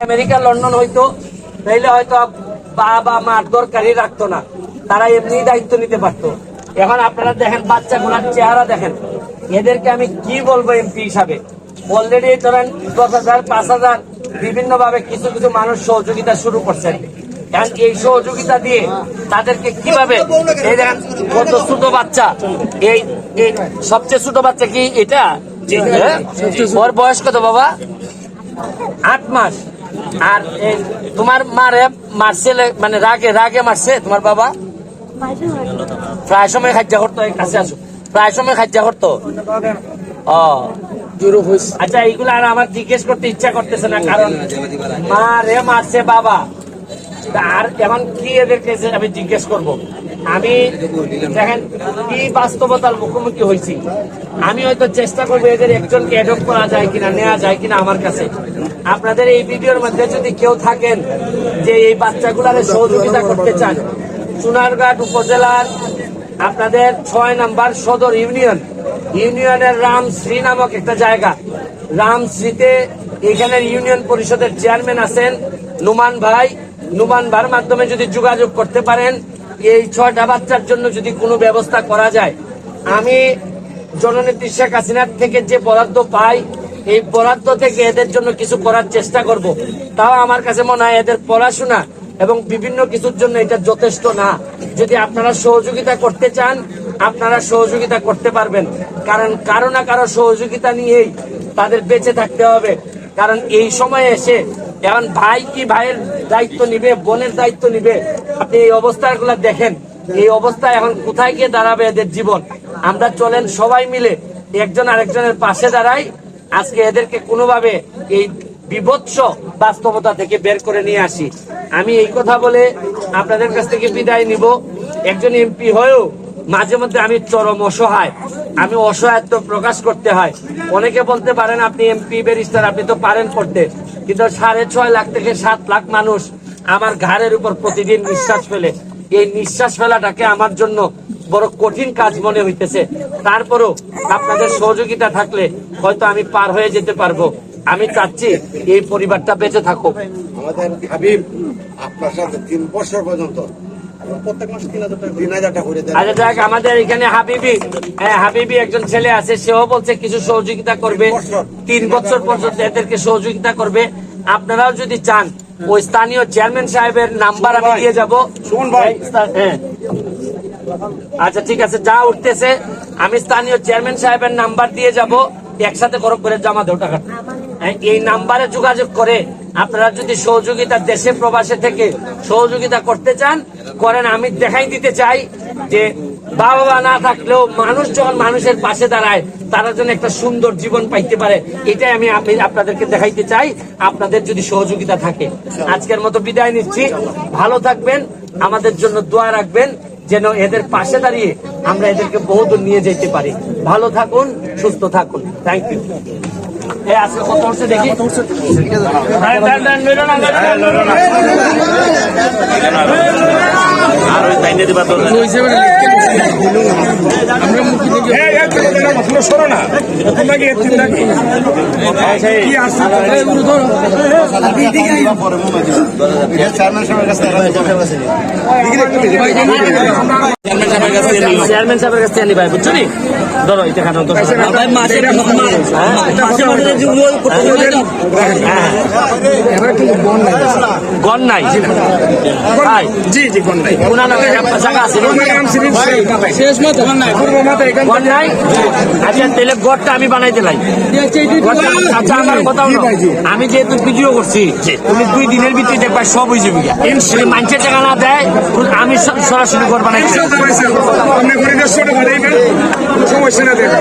America London হইতো তাইলে হয়তো বাবা মার দরকারই রাখতো না। তারা এমনি দায়িত্ব নিতে পারতো। এখন আপনারা দেখেন বাচ্চা বাচ্চাগুলার চেহারা দেখেন। এদেরকে আমি কি বলব এমপি হিসাবে? অলরেডি ধরেন দশ হাজার পাঁচ হাজার বিভিন্ন ভাবে কিছু কিছু মানুষ সহযোগিতা শুরু করছেন। এখন এই সহযোগিতা দিয়ে তাদেরকে কীভাবে এই দেখেন কত ছোট বাচ্চা। এই এই সবচেয়ে ছোট বাচ্চা কি এটা? হ্যাঁ? ওর বয়স কত বাবা? আট মাস। আর তোমার মারে মারছে মানে রাগে রাগে মারছে তোমার বাবা? প্রায় সময় খাজ্জা করতো কাছে আসো। প্রায় সময় খাজ্জা করতো ও আচ্ছা এইগুলো আর আমার জিজ্ঞেস করতে ইচ্ছা করতেছে না, কারণ মা রে মারছে বাবা। আর এখন কি এদেরকে আমি জিজ্ঞেস করব? আমি দেখেন কি বাস্তবতার মুখোমুখি হয়েছি। আমি হয়তো চেষ্টা করব এদের একজনকে অ্যাডপ্ট করা যায় কিনা নেওয়া যায় কিনা আমার কাছে। আপনাদের এই ভিডিওর মধ্যে যদি কেউ থাকেন যে এই বাচ্চাগুলারে সহযোগিতা করতে চান চুনারঘাট উপজেলার আপনাদের ছয় নাম্বার সদর ইউনিয়ন। ইউনিয়নের রামশ্রী নামক একটা জায়গা। রামশ্রীতে এখানের ইউনিয়ন পরিষদের চেয়ারম্যান আছেন নুমান ভাই। নুমান ভাইয়ের মাধ্যমে যদি যোগাযোগ করতে পারেন এই ছয়টা বাচ্চার জন্য যদি কোনো ব্যবস্থা করা যায়, আমি জননেত্রী শেখ হাসিনার থেকে যে বরাদ্দ পাই, এই বরাদ্দ থেকে এদের জন্য কিছু করার চেষ্টা করব। তাও আমার কাছে মনে হয় এদের পড়াশোনা এবং বিভিন্ন কিছুর জন্য এটা যথেষ্ট না। যদি আপনারা সহযোগিতা করতে চান, আপনারা সহযোগিতা করতে পারবেন। কারণ কারও না কারও সহযোগিতা নিয়েই তাদের বেঁচে থাকতে হবে। কারণ এই সময়ে এসে এখন ভাই কি ভাইয়ের দায়িত্ব নিবে, বোনের দায়িত্ব নিবে? আপনি এই অবস্থাগুলো দেখেন। এই অবস্থা এখন কোথায় গিয়ে দাঁড়াবে এদের জীবন? আমরা চলেন সবাই মিলে একজন আরেকজনের পাশে দাঁড়াই। আজকে এদেরকে কোনোভাবে এই বিভৎস বাস্তবতা থেকে বের করে নিয়ে আসি। আমি এই কথা বলে আপনাদের কাছ থেকে বিদায় নিব। একজন এমপি হয়েও মাঝে মধ্যে আমি চরম অসহায়। আমি অসহায়ত্ব প্রকাশ করতে হয়। অনেকে বলতে পারেন আপনি এমপি, ব্যারিস্টার, আপনি তো পারেন করতে। কিন্তু সাড়ে ছয় লাখ থেকে সাত লাখ মানুষ আমার ঘাড়ের উপর প্রতিদিন নিঃশ্বাস ফেলে। এই নিঃশ্বাস ফেলাটাকে আমার জন্য বড় কঠিন কাজ মনে হইতেছে। তারপরও আপনাদের সহযোগিতা থাকলে হয়তো আমি পার হয়ে যেতে পারব। আমি চাচ্ছি এই পরিবারটা বেঁচে থাকুক। আমাদের হাবিব, আপনার সাথে তিন বছর পর্যন্ত আচ্ছা আমাদের এখানে হাবিবি হ্যাঁ হাবিবি একজন ছেলে আছে সেও বলছে কিছু সহযোগিতা করবে। তিন বছর। পর্যন্ত এদেরকে সহযোগিতা করবে। আপনারাও যদি চান ওই স্থানীয় চেয়ারম্যান সাহেবের নাম্বার আমি দিয়ে যাব। হ্যাঁ। আচ্ছা ঠিক আছে যা উঠতেছে আমি স্থানীয় চেয়ারম্যান সাহেবের নাম্বার দিয়ে যাব। একসাথে করো করে জমা দেও টাকা হ্যাঁ, এই নাম্বারে যোগাযোগ করে আপনারা যদি সহযোগিতা দেশে প্রবাসে থেকে সহযোগিতা করতে চান, করেন, আমি দেখাই দিতে চাই যে বাবা না থাকলেও মানুষ যখন মানুষের পাশে দাঁড়ায়, তারা যেন একটা সুন্দর জীবন পাইতে পারে, এটাই আমি আপনি- আপনাদেরকে দেখাইতে চাই, আপনাদের যদি সহযোগিতা থাকে। আজকের মতো বিদায় নিচ্ছি। ভালো থাকবেন, আমাদের জন্য দোয়া রাখবেন, যেন এদের পাশে দাঁড়িয়ে আমরা এদেরকে বহুদূর নিয়ে যেতে পারি। ভালো থাকুন, সুস্থ থাকুন। থ্যাংক ইউ আজকে কত উঠছে দেখি দাঁড়ান, দাঁড়ান, বেরো না, বেরো না, বেরো না। আর ওই তাইনে দিবা তো চেয়ারম্যান সাহেবের কাছে টাকা চেয়ারম্যান সাহেবের কাছে চেয়ারম্যান সাহেবের কাছে আনি ভাই বুঝছ ধরো এটা খানো তো ভাই মাসে মাসে মাসে যে উমর করতে গন নাই। ভাই জি জি কোন নাই। জায়গা আছে? শেষ মত গন নাই। গন নাই? আচ্ছা তাহলে গড়টা আমি বানাই দিলাই। আচ্ছা আমার কথা আমি যেহেতু ভিডিও করছি তুমি দুই দিনের ভিতরে দেখবা সব হয়ে যাবে মানুষের টাকা না দেয় আমি সরাসরি গড় বানাই সমস্যা না দেখা।